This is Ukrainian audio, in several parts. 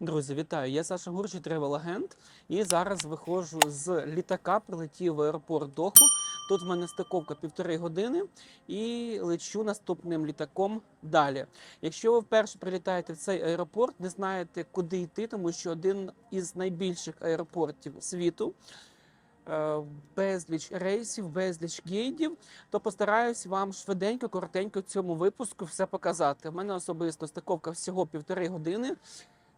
Друзі, вітаю! Я Саша Гурчий, тревел-агент. І зараз виходжу з літака, прилетів в аеропорт Доху. Тут в мене стиковка півтори години і лечу наступним літаком далі. Якщо ви вперше прилітаєте в цей аеропорт, не знаєте, куди йти, тому що один із найбільших аеропортів світу. е, Безліч рейсів, безліч гейдів, то постараюсь вам швиденько, коротенько в цьому випуску все показати. У мене особисто стиковка всього півтори години.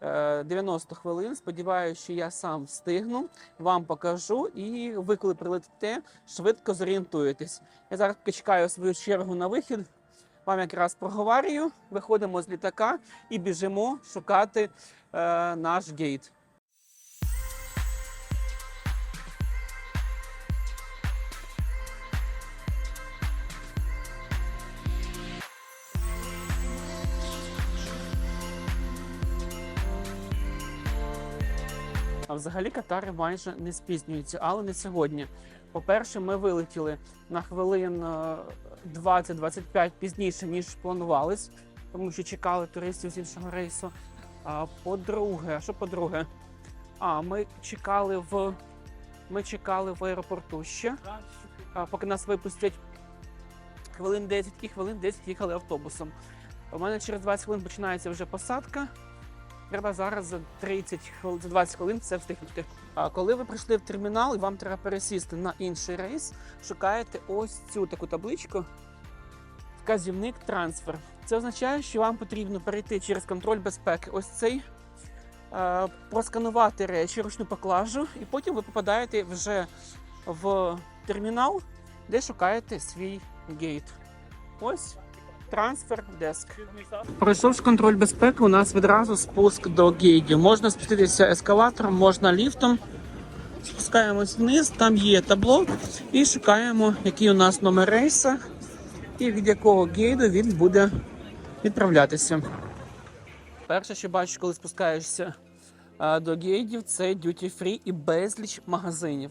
Е, 90 хвилин. Сподіваюся, що я сам встигну, вам покажу, і ви, коли прилетите, швидко зорієнтуєтесь. Я зараз чекаю свою чергу на вихід. Вам якраз проговорюю. Виходимо з літака і біжимо шукати е, наш гейт. А взагалі катари майже не спізнюються, але не сьогодні. По-перше, ми вилетіли на хвилин е, 20-25 пізніше, ніж планувалось, тому що чекали туристів з іншого рейсу. А по-друге, що по-друге? А, ми чекали в ми чекали в аеропорту ще, а, поки нас випустять хвилин 10 і хвилин 10 їхали автобусом. У мене через 20 хвилин починається вже посадка. Треба зараз за 30 хвилин, за 20 хвилин все встигнути. А коли ви прийшли в термінал і вам треба пересісти на інший рейс, шукаєте ось цю таку табличку. Вказівник трансфер. Це означає, що вам потрібно перейти через контроль безпеки. Ось цей е, просканувати речі, ручну поклажу, і потім ви попадаєте вже в термінал, де шукаєте свій гейт. Ось трансфер деск. Пройшовши контроль безпеки, у нас відразу спуск до гейдів. Можна спуститися ескалатором, можна ліфтом. Спускаємось вниз, там є табло, і шукаємо, який у нас номер рейса, і від якого гейду він буде відправлятися. Перше, що бачиш, коли спускаєшся до гейдів, це duty free і безліч магазинів.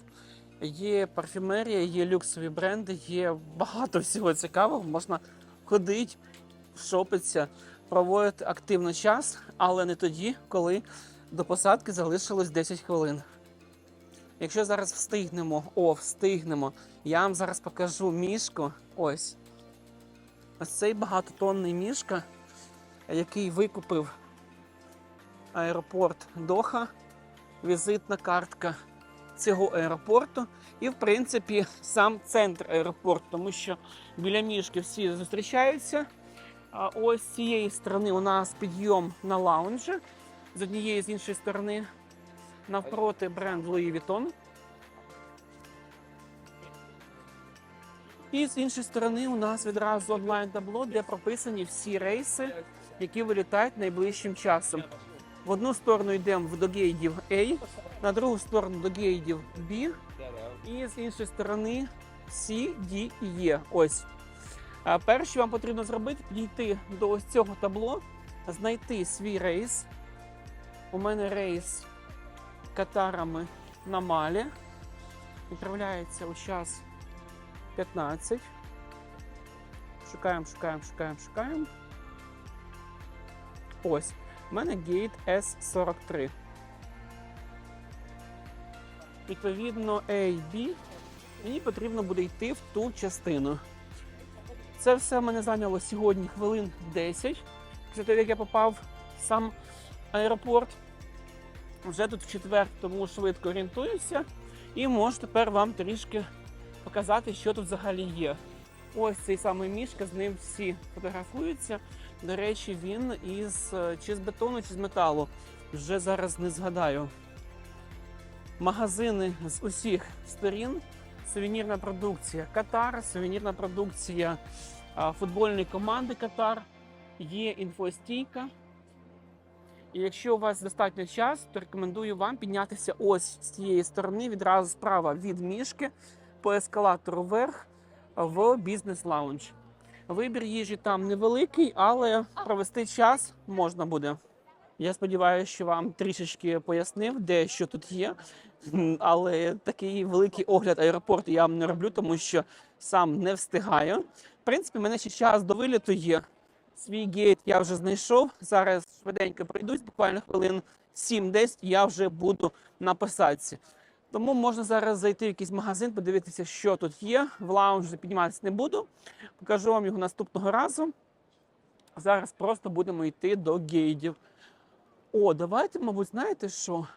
Є парфюмерія, є люксові бренди, є багато всього цікавого. Можна ходити, шопитися, проводити активно час, але не тоді, коли до посадки залишилось 10 хвилин. Якщо зараз встигнемо, о, встигнемо, я вам зараз покажу мішку. Ось. Ось цей багатотонний мішка, який викупив аеропорт Доха, візитна картка цього аеропорту. І, в принципі, сам центр аеропорту, тому що біля мішки всі зустрічаються. А ось з цієї сторони у нас підйом на лаунжі, з однієї з іншої сторони навпроти бренд Louis Vuitton. І з іншої сторони у нас відразу онлайн табло, де прописані всі рейси, які вилітають найближчим часом. В одну сторону йдемо до гейдів A, на другу сторону до гейдів B, і з іншої сторони C, D і E. Ось. Перше, що вам потрібно зробити, підійти до ось цього табло, знайти свій рейс. У мене рейс катарами на Малі. Відправляється у час 15. Шукаємо, шукаємо, шукаємо, шукаємо. Ось. У мене гейт S43. Відповідно, A, B. Мені потрібно буде йти в ту частину. Це все в мене зайняло сьогодні хвилин 10. Після того, як я попав в сам аеропорт. Вже тут в четвер, тому швидко орієнтуюся. І можу тепер вам трішки показати, що тут взагалі є. Ось цей самий мішка, з ним всі фотографуються. До речі, він із е, чи з бетону, чи з металу. Вже зараз не згадаю. Магазини з усіх сторін, сувенірна продукція Катар, сувенірна продукція футбольної команди Катар, є інфостійка. І якщо у вас достатньо часу, то рекомендую вам піднятися ось з цієї сторони, відразу справа від мішки по ескалатору вверх в бізнес-лаунж. Вибір їжі там невеликий, але провести час можна буде. Я сподіваюся, що вам трішечки пояснив, де що тут є. Але такий великий огляд аеропорту я вам не роблю, тому що сам не встигаю. В принципі, в мене ще час до виліту є. Свій гейт я вже знайшов. Зараз швиденько пройдусь, буквально хвилин 7-10 я вже буду на посадці. Тому можна зараз зайти в якийсь магазин, подивитися, що тут є. В лаунж підніматися не буду. Покажу вам його наступного разу. Зараз просто будемо йти до гейдів. О, давайте, мабуть, знаєте що?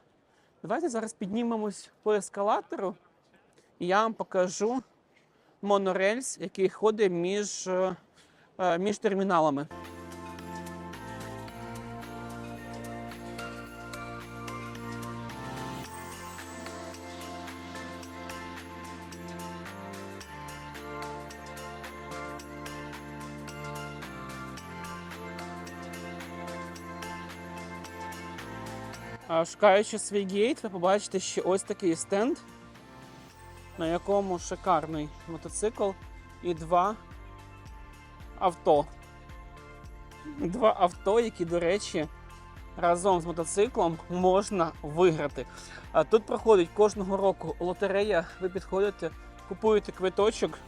Давайте зараз піднімемось по ескалатору, і я вам покажу монорельс, який ходить між, е, між терміналами. Шукаючи свій гейт, ви побачите, що ось такий стенд, на якому шикарний мотоцикл і два авто. Два авто, які, до речі, разом з мотоциклом можна виграти. Тут проходить кожного року лотерея. Ви підходите, купуєте квиточок.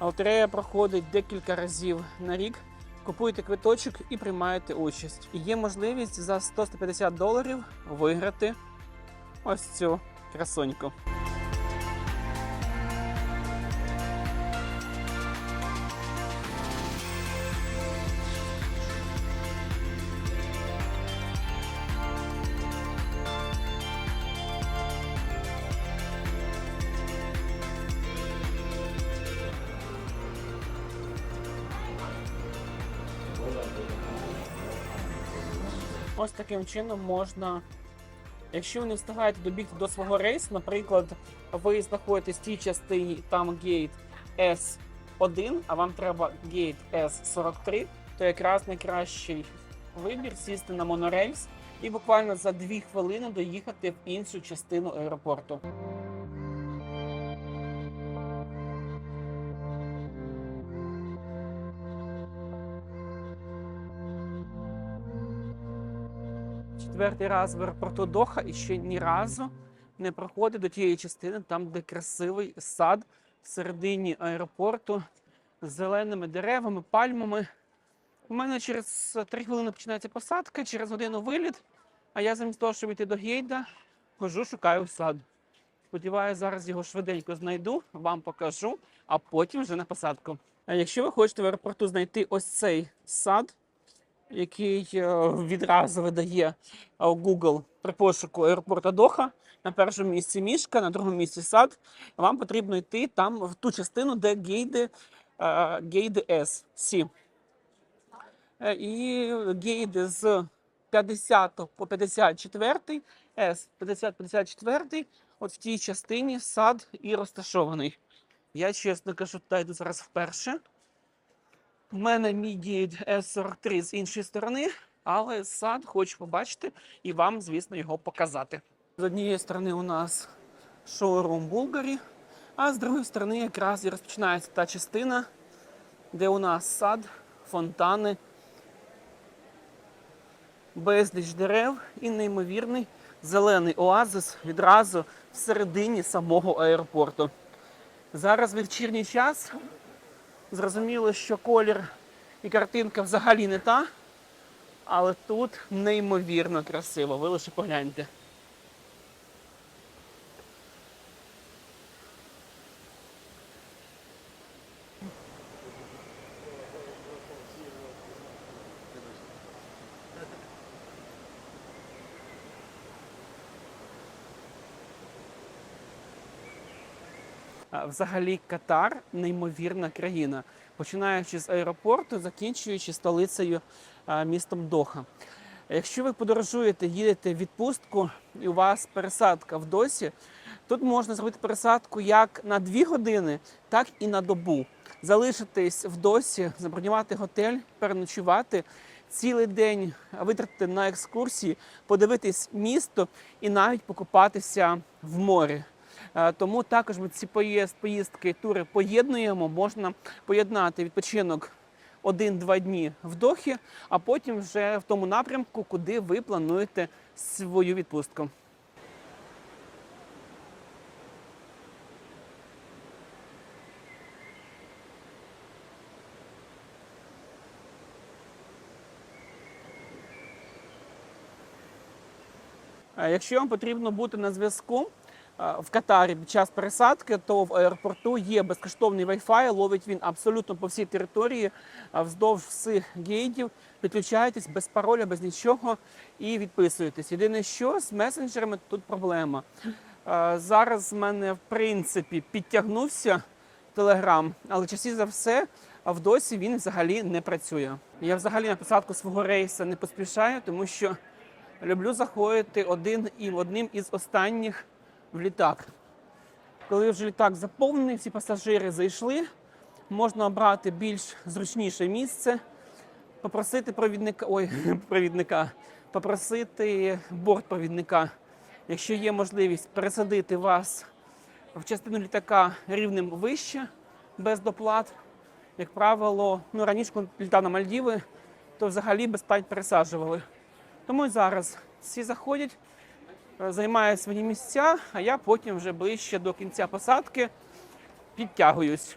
Лотерея проходить декілька разів на рік. Купуєте квиточок і приймаєте участь. І є можливість за 100-150 доларів виграти ось цю красуньку. Ось таким чином можна, якщо ви не встигаєте добігти до свого рейсу, наприклад, ви знаходитесь в тій частині, там гейт S1, а вам треба гейт S43, то якраз найкращий вибір сісти на монорельс і буквально за 2 хвилини доїхати в іншу частину аеропорту. Четвертий раз в аеропорту Доха і ще ні разу не проходить до тієї частини, там, де красивий сад всередині аеропорту з зеленими деревами, пальмами. У мене через три хвилини починається посадка, через годину виліт. А я замість того, щоб йти до гейда, хожу, шукаю сад. Сподіваюся, зараз його швиденько знайду, вам покажу, а потім вже на посадку. А якщо ви хочете в аеропорту знайти ось цей сад, який е, відразу видає е, Google при пошуку аеропорта Доха. На першому місці мішка, на другому місці сад. Вам потрібно йти там в ту частину, де гейди, е, гейди S, Сі. І гейди з 50 по 54, S 50-54, от в тій частині сад і розташований. Я, чесно кажу, туди йду зараз вперше. У мене гейд S43 з іншої сторони, але сад хочу побачити і вам, звісно, його показати. З однієї сторони у нас шоурум Булгарі, а з другої сторони якраз і розпочинається та частина, де у нас сад, фонтани, безліч дерев і неймовірний зелений оазис відразу всередині самого аеропорту. Зараз вечірній час. Зрозуміло, що колір і картинка взагалі не та, але тут неймовірно красиво. Ви лише погляньте. Взагалі Катар неймовірна країна, починаючи з аеропорту, закінчуючи столицею містом Доха. Якщо ви подорожуєте, їдете в відпустку і у вас пересадка в досі, тут можна зробити пересадку як на 2 години, так і на добу. Залишитись в досі, забронювати готель, переночувати, цілий день витратити на екскурсії, подивитись місто і навіть покупатися в морі. Е, тому також ми ці поїздки, тури поєднуємо. Можна поєднати відпочинок. Один-два дні вдохи, а потім вже в тому напрямку, куди ви плануєте свою відпустку. Е, якщо вам потрібно бути на зв'язку, в Катарі під час пересадки, то в аеропорту є безкоштовний Wi-Fi, ловить він абсолютно по всій території, е, вздовж всіх гейтів. Підключаєтесь без пароля, без нічого і відписуєтесь. Єдине, що з месенджерами тут проблема. Е, Зараз в мене в принципі підтягнувся Телеграм, але часі за все а в досі він взагалі не працює. Я взагалі на посадку свого рейсу не поспішаю, тому що люблю заходити один і одним із останніх в літак. Коли вже літак заповнений, всі пасажири зайшли, можна обрати більш зручніше місце, попросити провідника, ой, провідника, попросити бортпровідника, якщо є можливість пересадити вас в частину літака рівнем вище, без доплат. Як правило, ну раніше, коли літав на Мальдіви, то взагалі без пересаджували. Тому і зараз всі заходять, займають свої місця, а я потім вже ближче до кінця посадки підтягуюсь.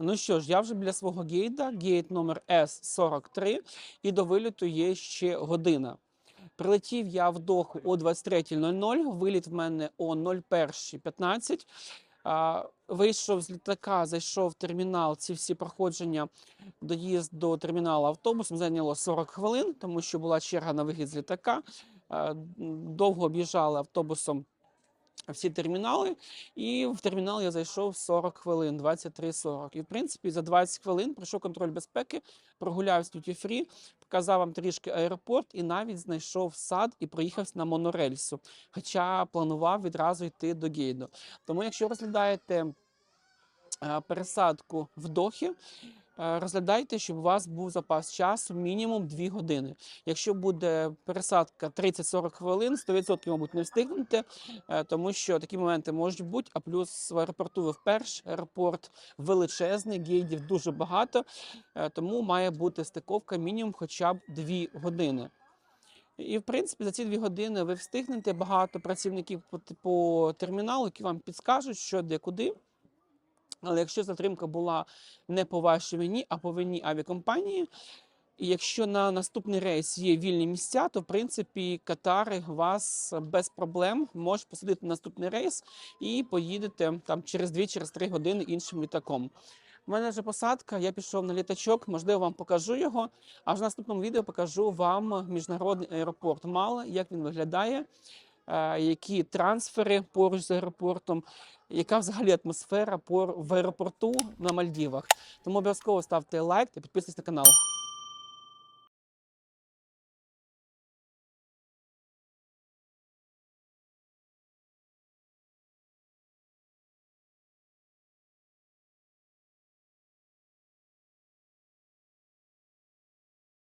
Ну що ж, я вже біля свого гейда, гейт номер С43, і до виліту є ще година. Прилетів я в Доху о 23.00, виліт в мене о 01.15. А, Вийшов з літака, зайшов в термінал. Ці всі проходження, доїзд до терміналу автобусом зайняло 40 хвилин, тому що була черга на вихід з літака. Довго об'їжджали автобусом всі термінали, і в термінал я зайшов 40 хвилин, 23.40. І в принципі за 20 хвилин пройшов контроль безпеки, прогулявся тут фрі, показав вам трішки аеропорт і навіть знайшов сад і проїхався на монорельсу. Хоча планував відразу йти до Гейду. Тому, якщо розглядаєте е, пересадку в Дохі, розглядайте, щоб у вас був запас часу мінімум 2 години. Якщо буде пересадка 30-40 хвилин, 100% мабуть не встигнете, е, тому що такі моменти можуть бути. А плюс в аеропорту ви вперше, аеропорт величезний, гейдів дуже багато, е, тому має бути стиковка мінімум хоча б 2 години. І, в принципі, за ці дві години ви встигнете багато працівників по, по терміналу, які вам підскажуть, що де куди. Але якщо затримка була не по вашій вині, а по вині авіакомпанії, і якщо на наступний рейс є вільні місця, то в принципі Катари вас без проблем можуть посадити на наступний рейс і поїдете там через 2-3 години іншим літаком. У мене вже посадка, я пішов на літачок, можливо, вам покажу його. А в наступному відео покажу вам міжнародний аеропорт Мала, як він виглядає, які трансфери поруч з аеропортом, яка взагалі атмосфера в аеропорту на Мальдівах. Тому обов'язково ставте лайк та підписуйтесь на канал.